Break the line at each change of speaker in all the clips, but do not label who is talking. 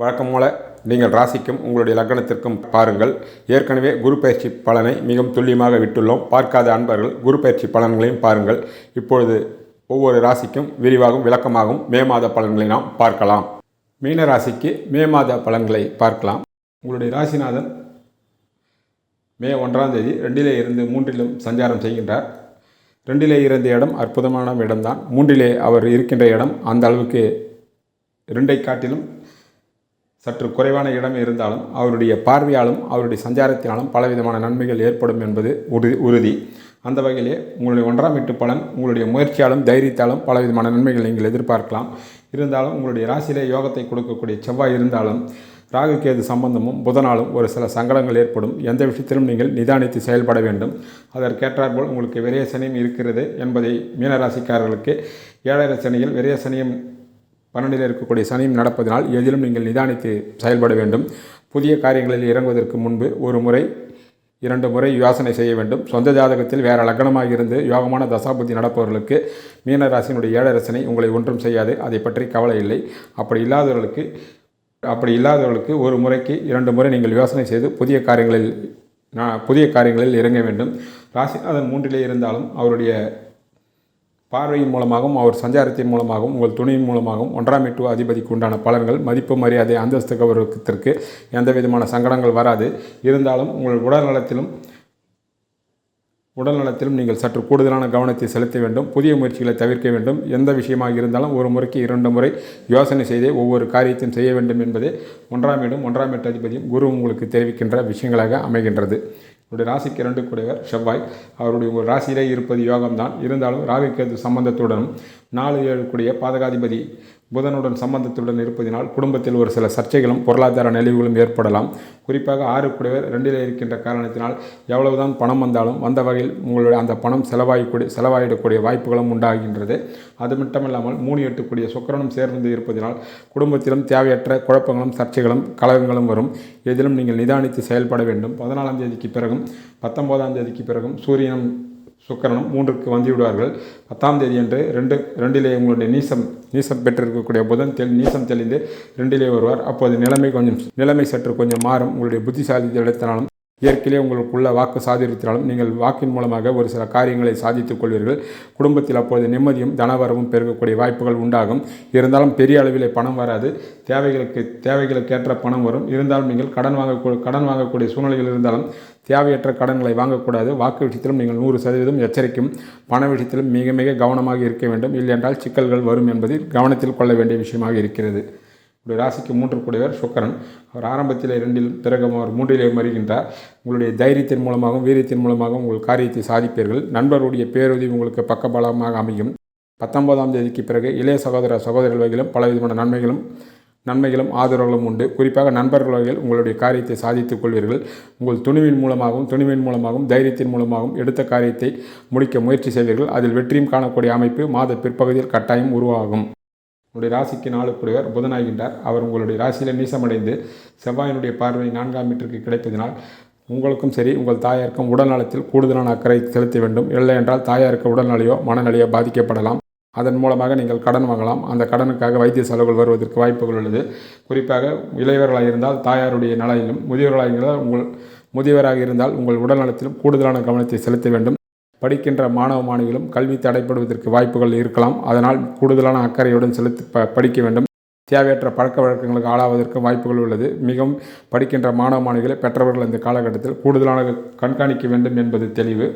வழக்கம் போல நீங்கள் ராசிக்கும் உங்களுடைய லக்னத்திற்கும் பாருங்கள். ஏற்கனவே குரு பயிற்சி பலனை மிகவும் துல்லியமாக விட்டுள்ளோம். பார்க்காத அன்பர்கள் குரு பயிற்சி பலன்களையும் பாருங்கள். இப்பொழுது ஒவ்வொரு ராசிக்கும் விரிவாகவும் விளக்கமாகவும் மே மாத பலன்களை நாம் பார்க்கலாம். மீன ராசிக்கு மே மாத பலன்களை பார்க்கலாம். உங்களுடைய ராசிநாதன் மே ஒன்றாம் தேதி ரெண்டிலே இருந்து மூன்றிலும் சஞ்சாரம் செய்கின்றார். ரெண்டிலே இருந்த இடம் அற்புதமான இடம்தான் மூன்றிலே அவர் இருக்கின்ற இடம் அந்த அளவுக்கு ரெண்டை காட்டிலும் சற்று குறைவான இடம் இருந்தாலும் அவருடைய பார்வையாலும் அவருடைய சஞ்சாரத்தினாலும் பலவிதமான நன்மைகள் ஏற்படும் என்பது உறுதி உறுதி. அந்த வகையிலே உங்களுடைய ஒன்றாம் வீட்டு பலன் உங்களுடைய முயற்சியாலும் தைரியத்தாலும் பலவிதமான நன்மைகள் நீங்கள் எதிர்பார்க்கலாம். இருந்தாலும் உங்களுடைய ராசியிலே யோகத்தை கொடுக்கக்கூடிய செவ்வாய் இருந்தாலும் ராகு கேது சம்பந்தமும் புதனாலும் ஒரு சில சங்கடங்கள் ஏற்படும். எந்த விஷயத்திலும் நீங்கள் நிதானித்து செயல்பட வேண்டும். அதற்கேற்றாற்போல் உங்களுக்கு விரைய சனியும் இருக்கிறது என்பதை மீனராசிக்காரர்களுக்கு ஏழரை சனியில் விரைய சனியும் பன்னெண்டில் இருக்கக்கூடிய சனியும் நடப்பதனால் எதிலும் நீங்கள் நிதானித்து செயல்பட வேண்டும். புதிய காரியங்களில் இறங்குவதற்கு முன்பு ஒரு முறை இரண்டு முறை யோசனை செய்ய வேண்டும். சொந்த ஜாதகத்தில் வேறு லக்னமாக இருந்து யோகமான தசாபுத்தி நடப்பவர்களுக்கு மீனராசினுடைய ஏழரசனை உங்களை ஒன்றும் செய்யாது. அதை பற்றி கவலை இல்லை. அப்படி இல்லாதவர்களுக்கு அப்படி இல்லாதவர்களுக்கு ஒரு முறைக்கு இரண்டு முறை நீங்கள் யோசனை செய்து புதிய காரியங்களில் நான் புதிய காரியங்களில் இறங்க வேண்டும். ராசிநாதன் மூன்றிலே இருந்தாலும் அவருடைய பார்வையின் மூலமாகவும் அவர் சஞ்சாரத்தின் மூலமாகவும் உங்கள் துணியின் மூலமாகவும் ஒன்றாம் எட்டு அதிபதிக்கு உண்டான பலன்கள் மதிப்பு மரியாதை அந்தஸ்து கௌரவத்திற்கு எந்த விதமான சங்கடங்கள் வராது. இருந்தாலும் உங்கள் உடல் நலத்திலும் உடல்நலத்திலும் நீங்கள் சற்று கூடுதலான கவனத்தை செலுத்த வேண்டும் புதிய முயற்சிகளை தவிர்க்க வேண்டும். எந்த விஷயமாக இருந்தாலும் ஒரு முறைக்கு இரண்டு முறை யோசனை செய்தே ஒவ்வொரு காரியத்தையும் செய்ய வேண்டும் என்பதே ஒன்றாம் இடம் ஒன்றாம் எட்டு அதிபதியும் குரு உங்களுக்கு தெரிவிக்கின்ற விஷயங்களாக அமைகின்றது. உங்களுடைய ராசிக்கு இரண்டு கூடியவர் செவ்வாய். அவருடைய உங்கள் ராசியிலே இருப்பது யோகம்தான். இருந்தாலும் ராகுக்கேது சம்பந்தத்துடனும் நாலு ஏழு கூடிய பாதகாதிபதி புதனுடன் சம்பந்தத்துடன் இருப்பதினால் குடும்பத்தில் ஒரு சில சர்ச்சைகளும் பொருளாதார நெளிவுகளும் ஏற்படலாம். குறிப்பாக ஆறு கூடியவர் ரெண்டில் இருக்கின்ற காரணத்தினால் எவ்வளவுதான் பணம் வந்தாலும் வந்த வகையில் உங்களுடைய அந்த பணம் செலவாகக்கூடிய செலவாயிடக்கூடிய வாய்ப்புகளும் உண்டாகின்றது. அது மட்டுமில்லாமல் மூணு எட்டுக்கூடிய சுக்கரனும் சேர்ந்து இருப்பதினால் குடும்பத்திலும் தேவையற்ற குழப்பங்களும் சர்ச்சைகளும் கலகங்களும் வரும். எதிலும் நீங்கள் நிதானித்து செயல்பட வேண்டும். பதினாலாம் தேதிக்கு பிறகும் பத்தொன்பதாம் தேதிக்கு பிறகும் சூரியனும் சுக்கரனும் மூன்றுக்கு வந்து விடுவார்கள் பத்தாம் தேதி அன்று ரெண்டு ரெண்டிலே உங்களுடைய நீசம் நீசம் பெற்றிருக்கக்கூடிய புதன் தெளி நீசம் தெளிந்து ரெண்டிலே வருவார். அப்போது நிலைமை கொஞ்சம் நிலைமை சற்று கொஞ்சம் மாறும். உங்களுடைய புத்திசாலித்தனத்தினாலும் இயற்கையிலே உங்களுக்குள்ள வாக்கு சாதித்தினாலும் நீங்கள் வாக்கின் மூலமாக ஒரு சில காரியங்களை சாதித்துக் கொள்வீர்கள். குடும்பத்தில் அப்போது நிம்மதியும் தனவரவும் பெருகக்கூடிய வாய்ப்புகள் உண்டாகும். இருந்தாலும் பெரிய அளவிலே பணம் வராது. தேவைகளுக்கு தேவைகளுக்கேற்ற பணம் வரும். இருந்தாலும் நீங்கள் கடன் வாங்க கடன் வாங்கக்கூடிய சூழ்நிலைகள் இருந்தாலும் தேவையற்ற கடன்களை வாங்கக்கூடாது. வாக்கு விஷயத்திலும் நீங்கள் நூறு சதவீதம் எச்சரிக்கும். பண விஷயத்திலும் மிக மிக கவனமாக இருக்க வேண்டும். இல்லையென்றால் சிக்கல்கள் வரும் என்பதில் கவனத்தில் கொள்ள வேண்டிய விஷயமாக இருக்கிறது. உங்களுடைய ராசிக்கு மூன்று கூடியவர் சுக்கரன். அவர் ஆரம்பத்தில் இரண்டில் பிறகு அவர் மூன்றிலே மறுகின்றார். உங்களுடைய தைரியத்தின் மூலமாகவும் வீரியத்தின் மூலமாகவும் உங்கள் காரியத்தை சாதிப்பீர்கள். நண்பருடைய பேருதவி உங்களுக்கு பக்கபலமாக அமையும். பத்தொன்பதாம் தேதிக்கு பிறகு இளைய சகோதர சகோதரர்கள் வகையிலும் பலவிதமான நன்மைகளும் நன்மைகளும் ஆதரவுகளும் உண்டு. குறிப்பாக நண்பர்கள் வகையில் உங்களுடைய காரியத்தை சாதித்துக் கொள்வீர்கள். உங்கள் துணிவின் மூலமாகவும் துணிவின் மூலமாகவும் தைரியத்தின் மூலமாகவும் எடுத்த காரியத்தை முடிக்க முயற்சி செய்வீர்கள். அதில் வெற்றியும் காணக்கூடிய அமைப்பு மாத பிற்பகுதியில் கட்டாயம் உருவாகும். உங்களுடைய ராசிக்கு நாளுக்குரியவர் புதனாகின்றார். அவர் உங்களுடைய ராசியில் நீசமடைந்து செவ்வாயினுடைய பார்வை நான்காம் மீட்டருக்கு கிடைப்பதனால் உங்களுக்கும் சரி உங்கள் தாயாருக்கும் உடல் நலத்தில் கூடுதலான அக்கறை செலுத்த வேண்டும். இல்லை என்றால் தாயாருக்கு உடல்நிலையோ மனநிலையோ பாதிக்கப்படலாம். அதன் மூலமாக நீங்கள் கடன் வாங்கலாம். அந்த கடனுக்காக வைத்திய செலவுகள் வருவதற்கு வாய்ப்புகள் உள்ளது. குறிப்பாக இளையவர்களாக இருந்தால் தாயாருடைய நலையிலும் முதியவர்களாக இருந்தால் உங்கள் முதியவராக இருந்தால் உங்கள் உடல் நலத்திலும் கூடுதலான கவனத்தை செலுத்த வேண்டும். படிக்கின்ற மாணவ மாணவிகளும் கல்வி தடைப்படுவதற்கு வாய்ப்புகள் இருக்கலாம். அதனால் கூடுதலான அக்கறையுடன் செலுத்தி ப படிக்க வேண்டும். தேவையற்ற பழக்க வழக்கங்களுக்கு ஆளாவதற்கு வாய்ப்புகள் உள்ளது. மிகவும் படிக்கின்ற மாணவ மாணவிகளை பெற்றவர்கள் இந்த காலகட்டத்தில் கூடுதலான கண்காணிக்க வேண்டும் என்பது தெளிவு.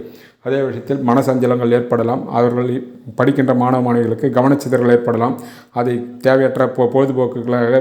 அதே விஷயத்தில் மனசஞ்சலங்கள் ஏற்படலாம். அவர்கள் படிக்கின்ற மாணவ மாணவிகளுக்கு கவனச்சிதறல் ஏற்படலாம். அதை தேவையற்ற பொ பொழுதுபோக்குகளாக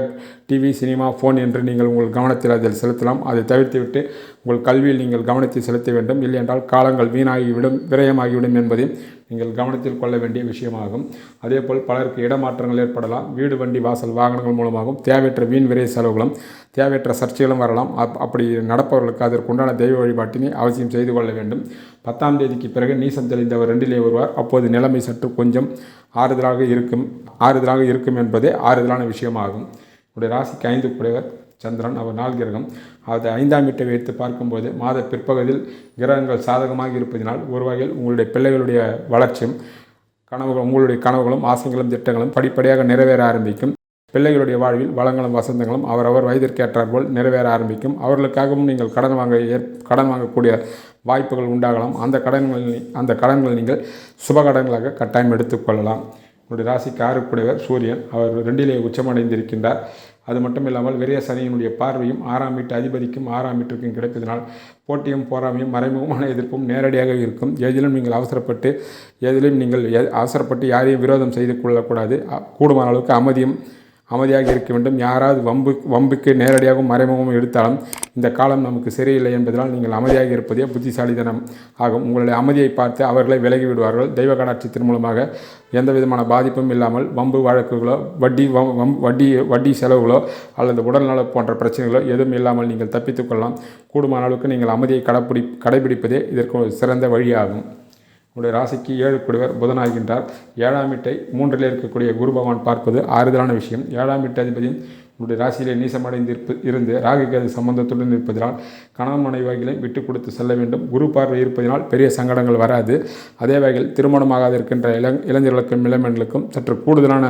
டிவி சினிமா ஃபோன் என்று நீங்கள் உங்கள் கவனத்தில் அதில் செலுத்தலாம். அதை தவிர்த்துவிட்டு உங்கள் கல்வியில் நீங்கள் கவனத்தை செலுத்த வேண்டும். இல்லை என்றால் காலங்கள் வீணாகிவிடும் விரயமாகிவிடும் என்பதையும் நீங்கள் கவனத்தில் கொள்ள வேண்டிய விஷயமாகும். அதேபோல் பலருக்கு இடமாற்றங்கள் ஏற்படலாம். வீடு வண்டி வாசல் வாகனங்கள் மூலமாகவும் தேவையற்ற வீண் விரை செலவுகளும் தேவையற்ற சர்ச்சைகளும் வரலாம். அப் அப்படி நடப்பவர்களுக்கு அதற்குண்டான தெய்வ வழிபாட்டினை அவசியம் செய்து கொள்ள வேண்டும். பத்தாம் தேதிக்கு பிறகு நீசம் தெளிந்தவர் ரெண்டிலே வருவார் அப்போது நிலைமை சற்று கொஞ்சம் ஆறுதலாக இருக்கும் ஆறுதலாக இருக்கும் என்பதே ஆறுதலான விஷயமாகும். உடைய ராசிக்கு ஐந்து குடைவர் சந்திரன் அவர் நாள் கிரகம். அதை ஐந்தாம் வீட்டை வைத்து பார்க்கும்போது மாத பிற்பகுதியில் கிரகங்கள் சாதகமாக இருப்பதினால் ஒரு வகையில் உங்களுடைய பிள்ளைகளுடைய வளர்ச்சியும் கனவுகள் உங்களுடைய கனவுகளும் ஆசைகளும் திட்டங்களும் படிப்படியாக நிறைவேற ஆரம்பிக்கும். பிள்ளைகளுடைய வாழ்வில் வளங்களும் வசந்தங்களும் அவரவர் வயதிற்கேற்றாற்போல் நிறைவேற ஆரம்பிக்கும். அவர்களுக்காகவும் நீங்கள் கடன் வாங்க ஏற் கடன் வாங்கக்கூடிய வாய்ப்புகள் உண்டாகலாம். அந்த கடன்கள் அந்த கடன்களை நீங்கள் சுப கடன்களாக கட்டாயம் எடுத்துக்கொள்ளலாம். உங்களுடைய ராசிக்கு ஆறுக்குடையவர் சூரியன். அவர் ரெண்டிலே உச்சமடைந்திருக்கின்றார். அது மட்டும் இல்லாமல் விரைய சனியினுடைய பார்வையும் ஆறாம் வீட்டு அதிபதிக்கும் ஆறாம் வீட்டிற்கும் கிடைப்பதனால் போட்டியும் போராமையும் மறைமுகமான எதிர்ப்பும் நேரடியாக இருக்கும். எதிலும் நீங்கள் அவசரப்பட்டு எதிலும் நீங்கள் அவசரப்பட்டு யாரையும் விரோதம் செய்து கொள்ளக்கூடாது. கூடுமான அளவுக்கு அமைதியும் அமைதியாக இருக்க வேண்டும். யாராவது வம்பு வம்புக்கு நேரடியாகவும் மறைமுகமும் எடுத்தாலும் இந்த காலம் நமக்கு சரியில்லை என்பதனால் நீங்கள் அமைதியாக இருப்பதே புத்திசாலிதனம் ஆகும். உங்களுடைய அமைதியை பார்த்து அவர்களை விலகி விடுவார்கள். தெய்வ கடாட்சத்தின் மூலமாக எந்த விதமான பாதிப்பும் இல்லாமல் வம்பு வழக்குகளோ வட்டி வம் வட்டி வட்டி செலவுகளோ அல்லது உடல்நல போன்ற பிரச்சனைகளோ எதுவும் இல்லாமல் நீங்கள் தப்பித்துக்கொள்ளலாம் கூடுமான அளவுக்கு நீங்கள் அமைதியை கடைப்பிடி கடைபிடிப்பதே இதற்கு ஒரு சிறந்த வழியாகும். உங்களுடைய ராசிக்கு ஏழு குடிவர் புதனாகின்றார். ஏழாம் வீட்டை மூன்றில் இருக்கக்கூடிய குரு பகவான் பார்ப்பது ஆறுதலான விஷயம். ஏழாம் வீட்டு அதிபதியும் உன்னுடைய ராசியிலே நீசமடைந்திருப்பு இருந்து ராகுகேது சம்பந்தத்துடன் இருப்பதனால் கணவன் மனைவிகளை விட்டு கொடுத்து செல்ல வேண்டும். குரு பார்வை இருப்பதனால் பெரிய சங்கடங்கள் வராது. அதே வகையில் திருமணமாகாது இருக்கின்ற இளங் இளைஞர்களுக்கும் இளம்பெண்களுக்கும் சற்று கூடுதலான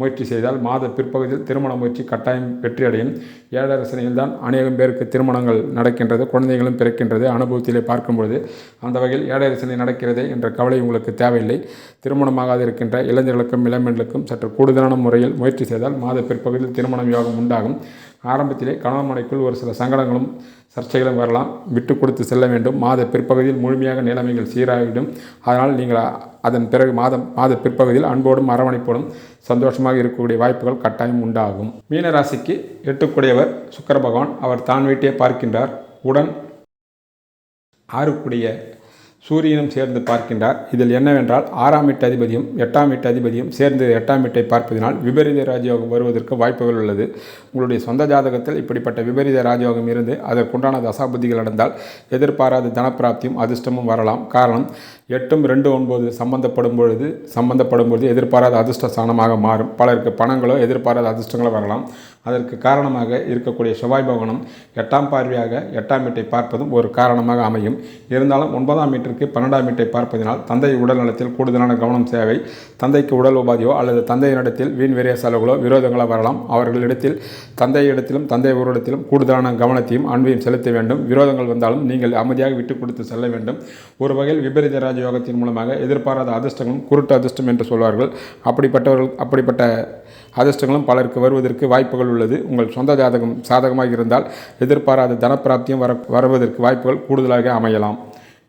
முயற்சி செய்தால் மாத பிற்பகுதியில் திருமண முயற்சி கட்டாயம் வெற்றியடையும். ஏழரசனையில் தான் அநேகம் பேருக்கு திருமணங்கள் நடக்கின்றது குழந்தைகளும் பிறக்கின்றது அனுபவத்திலே பார்க்கும்பொழுது. அந்த வகையில் ஏழரசனை நடக்கிறதே என்ற கவலை உங்களுக்கு தேவையில்லை. திருமணமாகாது இருக்கின்ற இளைஞர்களுக்கும் இளம்பெண்களுக்கும் சற்று கூடுதலான முறையில் முயற்சி செய்தால் மாத பிற்பகுதியில் திருமணம் உண்டாகும் உண்டாகும். ஆரம்பத்திலே கணவன் மனைக்குள் ஒரு சில சங்கடங்களும் சர்ச்சைகளும் வரலாம். விட்டு கொடுத்து செல்ல வேண்டும். மாத பிற்பகுதியில் முழுமையாக நிலைமைகள் சீராகிவிடும். அதனால் நீங்கள் அதன் பிறகு மாதம் மாத பிற்பகுதியில் அன்போடும் அரவணைப்போடும் சந்தோஷமாக இருக்கக்கூடிய வாய்ப்புகள் கட்டாயம் உண்டாகும். மீனராசிக்கு எட்டுக்குடையவர் சுக்கர பகவான் அவர் தான் வீட்டே பார்க்கின்றார். உடன் ஆறுக்குடைய சூரியனும் சேர்ந்து பார்க்கின்றார். இதில் என்னவென்றால் ஆறாம் வீட்டு அதிபதியும் எட்டாம் வீட்டு அதிபதியும் சேர்ந்து எட்டாம் வீட்டை பார்ப்பதினால் விபரீத ராஜயோகம் வருவதற்கு வாய்ப்புகள் உள்ளது. உங்களுடைய சொந்த ஜாதகத்தில் இப்படிப்பட்ட விபரீத ராஜயோகம் இருந்து அதற்குண்டான தசாபுத்திகள் நடந்தால் எதிர்பாராத தனப்பிராப்தியும் அதிர்ஷ்டமும் வரலாம். காரணம் எட்டும் ரெண்டு ஒன்பது சம்பந்தப்படும் பொழுது சம்பந்தப்படும் பொழுது எதிர்பாராத அதிர்ஷ்ட ஸ்தானமாக மாறும். பலருக்கு பணங்களோ எதிர்பாராத அதிர்ஷ்டங்களோ வரலாம். அதற்கு காரணமாக இருக்கக்கூடிய செவ்வாய் பவனம் எட்டாம் பார்வையாக எட்டாம் வீட்டை பார்ப்பதும் ஒரு காரணமாக அமையும். இருந்தாலும் ஒன்பதாம் வீட்டிற்கு பன்னெண்டாம் வீட்டை பார்ப்பதினால் தந்தை உடல் நலத்தில் கூடுதலான கவனம் தேவை. தந்தைக்கு உடல் உபாதியோ அல்லது தந்தையினிடத்தில் வீண் விரைய செலவுகளோ விரோதங்களோ வரலாம். அவர்களிடத்தில் தந்தையிடத்திலும் தந்தை ஒருவரிடத்திலும் கூடுதலான கவனத்தையும் அன்பையும் செலுத்த வேண்டும். விரோதங்கள் வந்தாலும் நீங்கள் அமைதியாக விட்டு கொடுத்து செல்ல வேண்டும். ஒரு வகையில் விபரீத ராஜயோகத்தின் மூலமாக எதிர்பாராத அதிர்ஷ்டங்களும் குருட்டு அதிர்ஷ்டம் என்று சொல்வார்கள். அப்படிப்பட்டவர்கள் அப்படிப்பட்ட அதிர்ஷ்டங்களும் பலருக்கு வருவதற்கு வாய்ப்புகள் உள்ளது. உங்கள் சொந்த ஜாதகம் சாதகமாக இருந்தால் எதிர்பாராத தனப்பிராப்தியும் வர வருவதற்கு வாய்ப்புகள் கூடுதலாக அமையலாம்.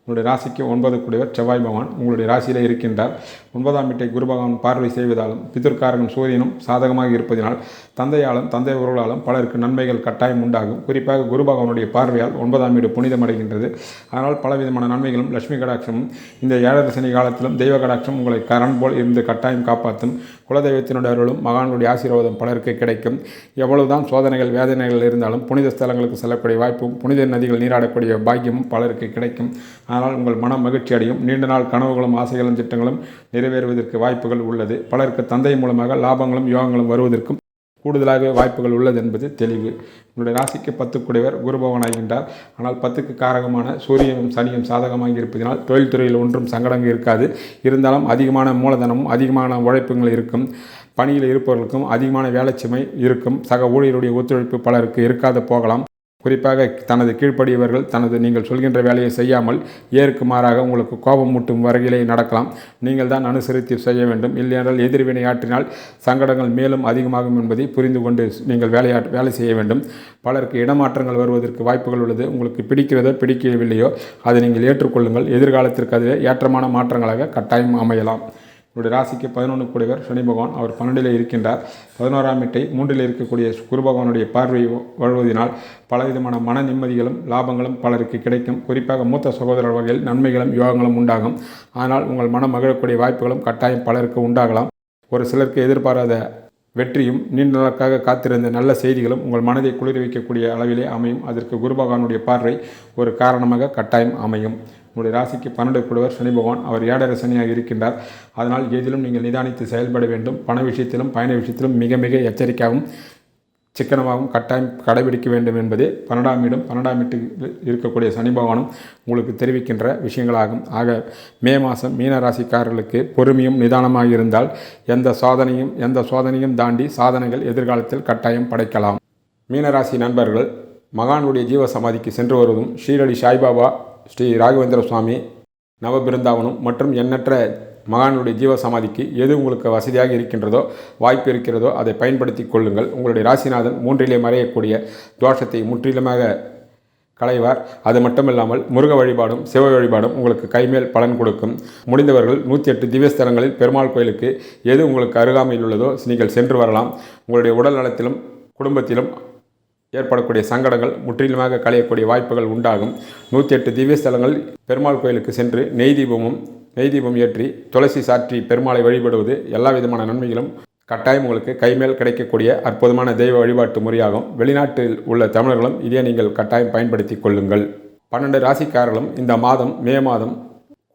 உங்களுடைய ராசிக்கு ஒன்பது கூடியவர் செவ்வாய் பகவான் உங்களுடைய ராசியிலே இருக்கின்றார். ஒன்பதாம் வீட்டை குரு பகவான் பார்வை செய்வதாலும் பிதற்காரகன் சூரியனும் சாதகமாக இருப்பதினால் தந்தையாலும் தந்தை உறவுகளாலும் பலருக்கு நன்மைகள் கட்டாயம் உண்டாகும். குறிப்பாக குரு பகவானுடைய பார்வையால் ஒன்பதாம் வீடு புனிதமடைகின்றது அதனால் பலவிதமான நன்மைகளும் லட்சுமி கடாட்சமும் இந்த ஏழரை சனி காலத்திலும் தெய்வ கடாட்சம் உங்களை கரண் போல் இருந்து கட்டாயம் காப்பாற்றும். குலதெய்வத்தினுடைய அருளும் மகான்களுடைய ஆசீர்வாதம் பலருக்கு கிடைக்கும். எவ்வளவுதான் சோதனைகள் வேதனைகள் இருந்தாலும் புனித ஸ்தலங்களுக்கு செல்லக்கூடிய வாய்ப்பும் புனித நதிகள் நீராடக்கூடிய பாக்கியமும் பலருக்கு கிடைக்கும். ஆனால் உங்கள் மனம் மகிழ்ச்சி அடையும் நீண்ட நாள் கனவுகளும் ஆசைகளும் திட்டங்களும் நிறைவேறுவதற்கு வாய்ப்புகள் உள்ளது. பலருக்கு தந்தை மூலமாக லாபங்களும் யோகங்களும் வருவதற்கும் கூடுதலாகவே வாய்ப்புகள் உள்ளது என்பது தெளிவு. உங்களுடைய ராசிக்கு பத்து குடைவர் குருபவனாகின்றார் ஆனால் பத்துக்கு காரகமான சூரியனும் சனியும் சாதகமாக இருப்பதனால் தொழில்துறையில் ஒன்றும் சங்கடங்கள் இருக்காது. இருந்தாலும் அதிகமான மூலதனமும் அதிகமான உழைப்புகள் இருக்கும். பணியில் இருப்பவர்களுக்கும் அதிகமான வேலைச்சுமை இருக்கும். சக ஊழியருடைய ஒத்துழைப்பு பலருக்கு இருக்காது போகலாம். குறிப்பாக தனது கீழ்ப்படியவர்கள் தனது நீங்கள் சொல்கின்ற வேலையை செய்யாமல் ஏற்கு மாறாக உங்களுக்கு கோபம் மூட்டும் வரையிலே நடக்கலாம். நீங்கள் தான் அனுசரித்து செய்ய வேண்டும். இல்லையென்றால் எதிர்வினை ஆற்றினால் சங்கடங்கள் மேலும் அதிகமாகும் என்பதை புரிந்து கொண்டு நீங்கள் வேலையா வேலை செய்ய வேண்டும். பலருக்கு இடமாற்றங்கள் வருவதற்கு வாய்ப்புகள் உள்ளது. உங்களுக்கு பிடிக்கிறதோ பிடிக்கவில்லையோ அதை நீங்கள் ஏற்றுக்கொள்ளுங்கள். எதிர்காலத்திற்கு அதுவே ஏற்றமான மாற்றங்களாக கட்டாயம் அமையலாம். உங்களுடைய ராசிக்கு பதினொன்று கூடியவர் சனி பகவான். அவர் பன்னெண்டில் இருக்கின்றார். பதினோராம் வீட்டை மூன்றில் இருக்கக்கூடிய குரு பகவானுடைய பார்வை வழுவதினால் பலவிதமான மன நிம்மதிகளும் லாபங்களும் பலருக்கு கிடைக்கும். குறிப்பாக மூத்த சகோதரர் வகையில் நன்மைகளும் யோகங்களும் உண்டாகும். ஆனால் உங்கள் மனம் மகிழக்கூடிய வாய்ப்புகளும் கட்டாயம் பலருக்கு உண்டாகலாம். ஒரு சிலருக்கு எதிர்பாராத வெற்றியும் நீண்ட நாளுக்காக காத்திருந்த நல்ல செய்திகளும் உங்கள் மனதை குளிர் வைக்கக்கூடிய அளவிலே அமையும். அதற்கு குரு பகவானுடைய பார்வை ஒரு காரணமாக கட்டாயம் அமையும். உங்களுடைய ராசிக்கு பன்னெண்டு குழுவர் சனி பகவான். அவர் ஏடர சனியாக இருக்கின்றார். அதனால் எதிலும் நீங்கள் நிதானித்து செயல்பட வேண்டும். பண விஷயத்திலும் பயண விஷயத்திலும் மிக மிக எச்சரிக்கையாகவும் சிக்கனமாகவும் கட்டாயம் கடைபிடிக்க வேண்டும் என்பதே பன்னெண்டாம் இடம். பன்னெண்டாம் வீட்டில் இருக்கக்கூடிய சனி பகவானும் உங்களுக்கு தெரிவிக்கின்ற விஷயங்களாகும். ஆக மே மாதம் மீனராசிக்காரர்களுக்கு பொறுமையும் நிதானமாக இருந்தால் எந்த சாதனையும் எந்த சோதனையும் தாண்டி சாதனைகள் எதிர்காலத்தில் கட்டாயம் படைக்கலாம். மீனராசி நண்பர்கள் மகானுடைய ஜீவ சமாதிக்கு சென்று வருவதும் ஷீரடி சாய்பாபா ஸ்ரீ ராகவேந்திர சுவாமி நவபிருந்தாவனம் மற்றும் எண்ணற்ற மகானுடைய ஜீவ சமாதிக்கு எது உங்களுக்கு வசதியாக இருக்கின்றதோ வாய்ப்பு இருக்கிறதோ அதை பயன்படுத்தி கொள்ளுங்கள். உங்களுடைய ராசிநாதன் மூன்றிலே மறையக்கூடிய தோஷத்தை முற்றிலுமாக களைவார். அது மட்டுமில்லாமல் முருக வழிபாடும் சிவ வழிபாடும் உங்களுக்கு கைமேல் பலன் கொடுக்கும். முடிந்தவர்கள் நூற்றி எட்டு திவ்யஸ்தலங்களில் பெருமாள் கோயிலுக்கு எது உங்களுக்கு அருகாமையில் உள்ளதோ நீங்கள் சென்று வரலாம். உங்களுடைய உடல் நலத்திலும் குடும்பத்திலும் ஏற்படக்கூடிய சங்கடங்கள் முற்றிலுமாக களையக்கூடிய வாய்ப்புகள் உண்டாகும். நூற்றி எட்டு திவ்யஸ்தலங்கள் பெருமாள் கோயிலுக்கு சென்று நெய் தீபமும் நெய் தீபம் ஏற்றி துளசி சாற்றி பெருமாளை வழிபடுவது எல்லா விதமான நன்மைகளும் கட்டாயம் உங்களுக்கு கைமேல் கிடைக்கக்கூடிய அற்புதமான தெய்வ வழிபாட்டு முறையாகும். வெளிநாட்டில் உள்ள தமிழர்களும் இதே நீங்கள் கட்டாயம் பயன்படுத்தி கொள்ளுங்கள். பன்னெண்டு ராசிக்காரர்களும் இந்த மாதம் மே மாதம்